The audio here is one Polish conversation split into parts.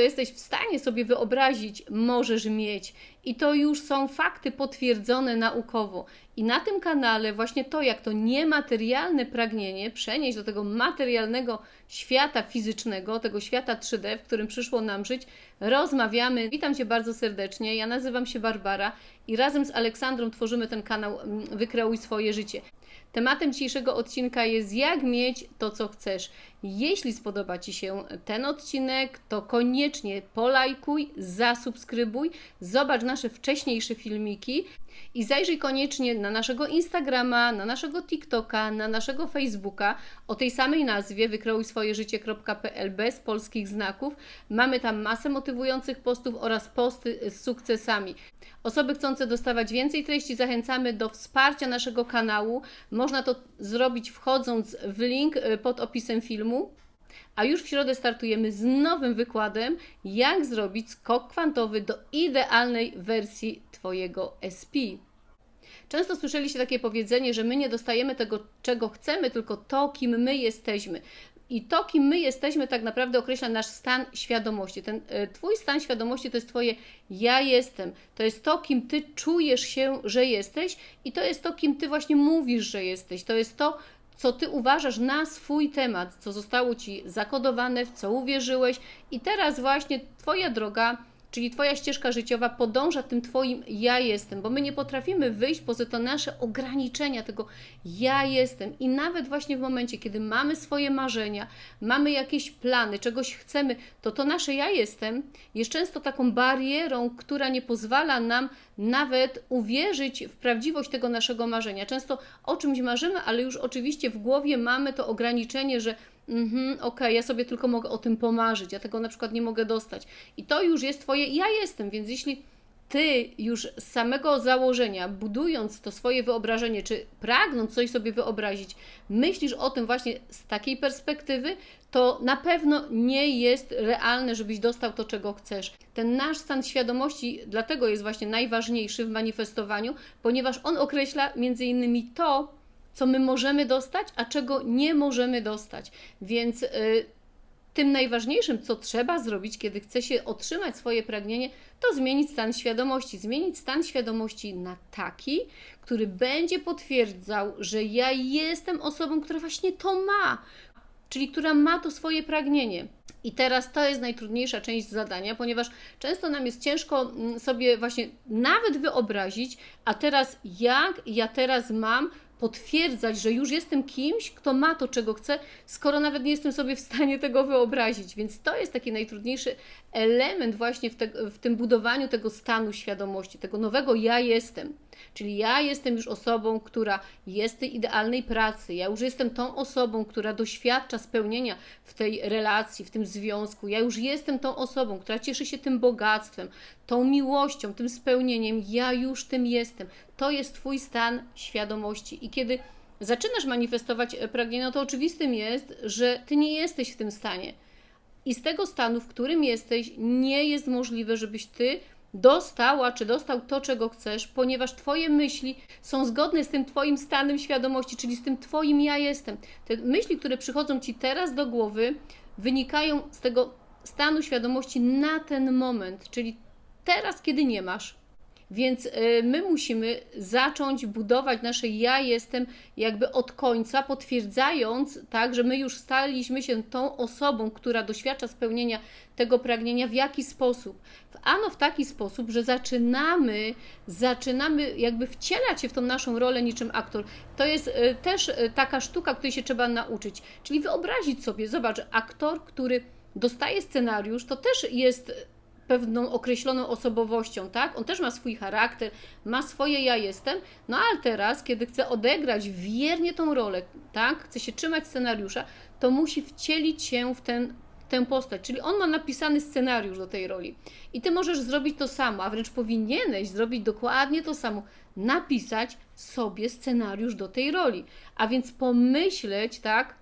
jesteś w stanie sobie wyobrazić, możesz mieć. I to już są fakty potwierdzone naukowo. I na tym kanale właśnie to, jak to niematerialne pragnienie przenieść do tego materialnego świata fizycznego, tego świata 3D, w którym przyszło nam żyć, rozmawiamy. Witam Cię bardzo serdecznie. Ja nazywam się Barbara i razem z Aleksandrą tworzymy ten kanał mm, Wykreuj swoje życie. Tematem dzisiejszego odcinka jest jak mieć to, co chcesz. Jeśli spodoba Ci się ten odcinek, to koniecznie polajkuj, zasubskrybuj, zobacz nasze wcześniejsze filmiki i zajrzyj koniecznie na naszego Instagrama, na naszego TikToka, na naszego Facebooka o tej samej nazwie wykreujswojeżycie.pl bez polskich znaków. Mamy tam masę motywujących postów oraz posty z sukcesami. Osoby chcące dostawać więcej treści zachęcamy do wsparcia naszego kanału. Można to zrobić wchodząc w link y, pod opisem filmu. A już w środę startujemy z nowym wykładem, jak zrobić skok kwantowy do idealnej wersji Twojego SP. Często słyszeliście takie powiedzenie, że my nie dostajemy tego, czego chcemy, tylko to, kim my jesteśmy. I to, kim my jesteśmy, tak naprawdę określa nasz stan świadomości. Ten e, Twój stan świadomości to jest Twoje ja jestem. To jest to, kim Ty czujesz się, że jesteś, i to jest to, kim Ty właśnie mówisz, że jesteś. To jest to, co Ty uważasz na swój temat, co zostało Ci zakodowane, w co uwierzyłeś, i teraz właśnie Twoja droga Czyli Twoja ścieżka życiowa podąża tym Twoim ja jestem, bo my nie potrafimy wyjść poza to nasze ograniczenia, tego ja jestem. I nawet właśnie w momencie, kiedy mamy swoje marzenia, mamy jakieś plany, czegoś chcemy, to to nasze ja jestem jest często taką barierą, która nie pozwala nam nawet uwierzyć w prawdziwość tego naszego marzenia. Często o czymś marzymy, ale już oczywiście w głowie mamy to ograniczenie, że Mhm, okej, okay, ja sobie tylko mogę o tym pomarzyć, ja tego na przykład nie mogę dostać. I to już jest Twoje ja jestem, więc jeśli Ty już z samego założenia, budując to swoje wyobrażenie, czy pragnąc coś sobie wyobrazić, myślisz o tym właśnie z takiej perspektywy, to na pewno nie jest realne, żebyś dostał to, czego chcesz. Ten nasz stan świadomości dlatego jest właśnie najważniejszy w manifestowaniu, ponieważ on określa między innymi to, co my możemy dostać, a czego nie możemy dostać. Więc y, tym najważniejszym, co trzeba zrobić, kiedy chce się otrzymać swoje pragnienie, to zmienić stan świadomości. Zmienić stan świadomości na taki, który będzie potwierdzał, że ja jestem osobą, która właśnie to ma, czyli która ma to swoje pragnienie. I teraz to jest najtrudniejsza część zadania, ponieważ często nam jest ciężko mm, sobie właśnie nawet wyobrazić, a teraz jak ja teraz mam potwierdzać, że już jestem kimś, kto ma to, czego chce, skoro nawet nie jestem sobie w stanie tego wyobrazić. Więc to jest taki najtrudniejszy element właśnie w, te, w tym budowaniu tego stanu świadomości, tego nowego ja jestem. Czyli ja jestem już osobą, która jest tej idealnej pracy, ja już jestem tą osobą, która doświadcza spełnienia w tej relacji, w tym związku, ja już jestem tą osobą, która cieszy się tym bogactwem, tą miłością, tym spełnieniem, ja już tym jestem. To jest Twój stan świadomości. I kiedy zaczynasz manifestować pragnienie, no to oczywistym jest, że Ty nie jesteś w tym stanie. I z tego stanu, w którym jesteś, nie jest możliwe, żebyś Ty dostała czy dostał to, czego chcesz, ponieważ Twoje myśli są zgodne z tym Twoim stanem świadomości, czyli z tym Twoim ja jestem. Te myśli, które przychodzą Ci teraz do głowy, wynikają z tego stanu świadomości na ten moment, czyli teraz, kiedy nie masz. Więc y, my musimy zacząć budować nasze ja jestem jakby od końca, potwierdzając tak, że my już staliśmy się tą osobą, która doświadcza spełnienia tego pragnienia w jaki sposób? Ano w taki sposób, że zaczynamy, zaczynamy jakby wcielać się w tą naszą rolę niczym aktor. To jest y, też y, taka sztuka, której się trzeba nauczyć. Czyli wyobrazić sobie, zobacz, aktor, który dostaje scenariusz, to też jest pewną określoną osobowością, tak? On też ma swój charakter, ma swoje ja jestem, no ale teraz, kiedy chce odegrać wiernie tą rolę, tak? Chce się trzymać scenariusza, to musi wcielić się w ten tę postać, czyli on ma napisany scenariusz do tej roli. I ty możesz zrobić to samo, a wręcz powinieneś zrobić dokładnie to samo, napisać sobie scenariusz do tej roli. A więc pomyśleć, tak,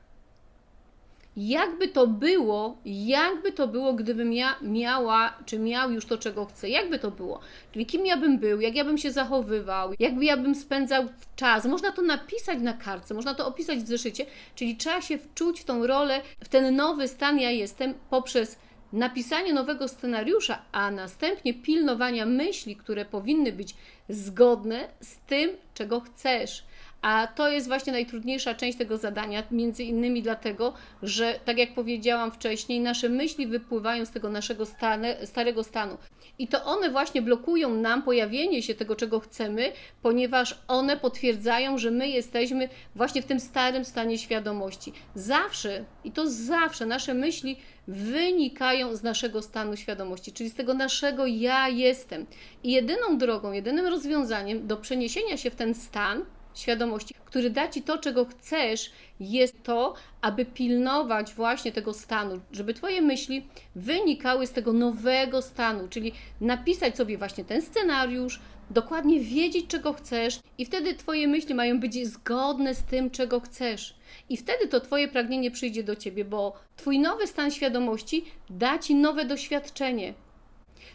jakby to było, jakby to było, gdybym ja miała, czy miał już to, czego chcę, jakby to było. Czyli kim ja bym był, jak ja bym się zachowywał, jakby ja bym spędzał czas. Można to napisać na kartce, można to opisać w zeszycie, czyli trzeba się wczuć w tą rolę, w ten nowy stan ja jestem poprzez napisanie nowego scenariusza, a następnie pilnowania myśli, które powinny być zgodne z tym, czego chcesz. A to jest właśnie najtrudniejsza część tego zadania, między innymi dlatego, że tak jak powiedziałam wcześniej, nasze myśli wypływają z tego naszego stane, starego stanu. I to one właśnie blokują nam pojawienie się tego, czego chcemy, ponieważ one potwierdzają, że my jesteśmy właśnie w tym starym stanie świadomości. Zawsze, i to zawsze, nasze myśli wynikają z naszego stanu świadomości, czyli z tego naszego ja jestem. I jedyną drogą, jedynym rozwiązaniem do przeniesienia się w ten stan, świadomości, który da ci to, czego chcesz, jest to, aby pilnować właśnie tego stanu, żeby Twoje myśli wynikały z tego nowego stanu, czyli napisać sobie właśnie ten scenariusz, dokładnie wiedzieć, czego chcesz, i wtedy Twoje myśli mają być zgodne z tym, czego chcesz. I wtedy to Twoje pragnienie przyjdzie do Ciebie, bo Twój nowy stan świadomości da Ci nowe doświadczenie.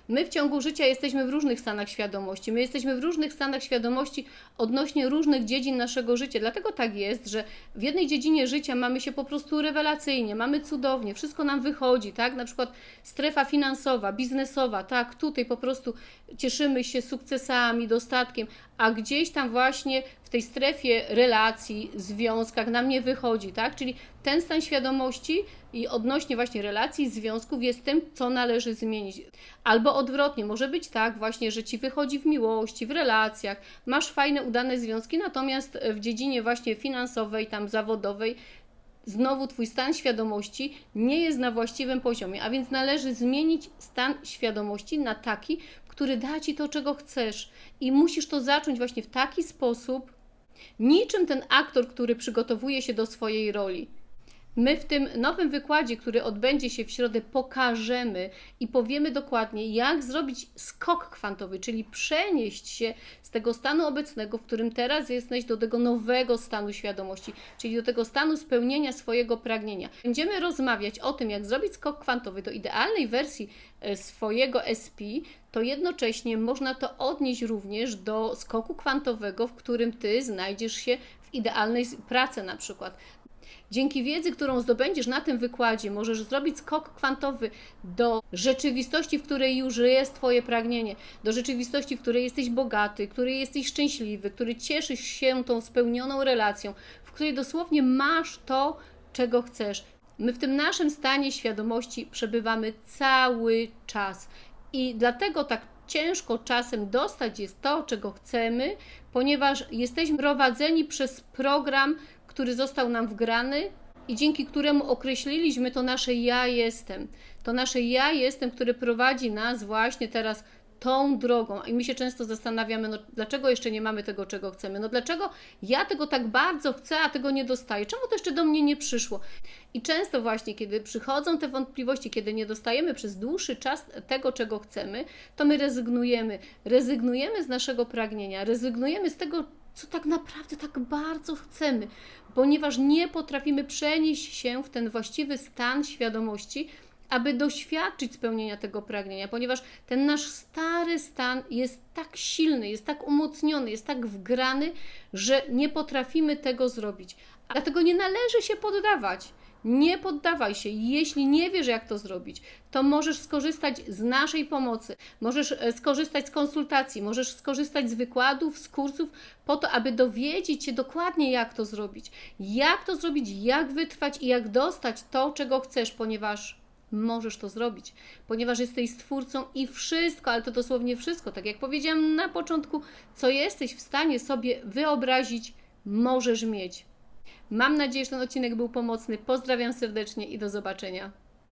My w ciągu życia jesteśmy w różnych stanach świadomości. My jesteśmy w różnych stanach świadomości odnośnie różnych dziedzin naszego życia. Dlatego tak jest, że w jednej dziedzinie życia mamy się po prostu rewelacyjnie, mamy cudownie, wszystko nam wychodzi, tak? Na przykład strefa finansowa, biznesowa, tak? Tutaj po prostu cieszymy się sukcesami, dostatkiem, a gdzieś tam właśnie tej strefie relacji, związkach nam nie wychodzi, tak? Czyli ten stan świadomości i odnośnie właśnie relacji, związków jest tym, co należy zmienić. Albo odwrotnie, może być tak właśnie, że ci wychodzi w miłości, w relacjach, masz fajne, udane związki, natomiast w dziedzinie właśnie finansowej, tam zawodowej, znowu Twój stan świadomości nie jest na właściwym poziomie, a więc należy zmienić stan świadomości na taki, który da Ci to, czego chcesz. I musisz to zacząć właśnie w taki sposób, niczym ten aktor, który przygotowuje się do swojej roli. My w tym nowym wykładzie, który odbędzie się w środę, pokażemy i powiemy dokładnie, jak zrobić skok kwantowy, czyli przenieść się z tego stanu obecnego, w którym teraz jesteś, do tego nowego stanu świadomości, czyli do tego stanu spełnienia swojego pragnienia. Będziemy rozmawiać o tym, jak zrobić skok kwantowy do idealnej wersji e, swojego SP, to jednocześnie można to odnieść również do skoku kwantowego, w którym ty znajdziesz się w idealnej pracy na przykład. Dzięki wiedzy, którą zdobędziesz na tym wykładzie, możesz zrobić skok kwantowy do rzeczywistości, w której już jest Twoje pragnienie, do rzeczywistości, w której jesteś bogaty, w której jesteś szczęśliwy, który cieszysz się tą spełnioną relacją, w której dosłownie masz to, czego chcesz. My w tym naszym stanie świadomości przebywamy cały czas i dlatego tak ciężko czasem dostać jest to, czego chcemy, ponieważ jesteśmy prowadzeni przez program, który został nam wgrany i dzięki któremu określiliśmy to nasze ja jestem. To nasze ja jestem, które prowadzi nas właśnie teraz tą drogą. I my się często zastanawiamy, no dlaczego jeszcze nie mamy tego, czego chcemy? No dlaczego ja tego tak bardzo chcę, a tego nie dostaję? Czemu to jeszcze do mnie nie przyszło? I często właśnie, kiedy przychodzą te wątpliwości, kiedy nie dostajemy przez dłuższy czas tego, czego chcemy, to my rezygnujemy. Rezygnujemy z naszego pragnienia, rezygnujemy z tego, co tak naprawdę tak bardzo chcemy, ponieważ nie potrafimy przenieść się w ten właściwy stan świadomości, aby doświadczyć spełnienia tego pragnienia, ponieważ ten nasz stary stan jest tak silny, jest tak umocniony, jest tak wgrany, że nie potrafimy tego zrobić. Dlatego nie należy się poddawać. Nie poddawaj się. Jeśli nie wiesz, jak to zrobić, to możesz skorzystać z naszej pomocy, możesz e, skorzystać z konsultacji, możesz skorzystać z wykładów, z kursów, po to, aby dowiedzieć się dokładnie, jak to zrobić. Jak to zrobić, jak wytrwać i jak dostać to, czego chcesz, ponieważ możesz to zrobić, ponieważ jesteś stwórcą i wszystko, ale to dosłownie wszystko, tak jak powiedziałam na początku, co jesteś w stanie sobie wyobrazić, możesz mieć. Mam nadzieję, że ten odcinek był pomocny. Pozdrawiam serdecznie i do zobaczenia.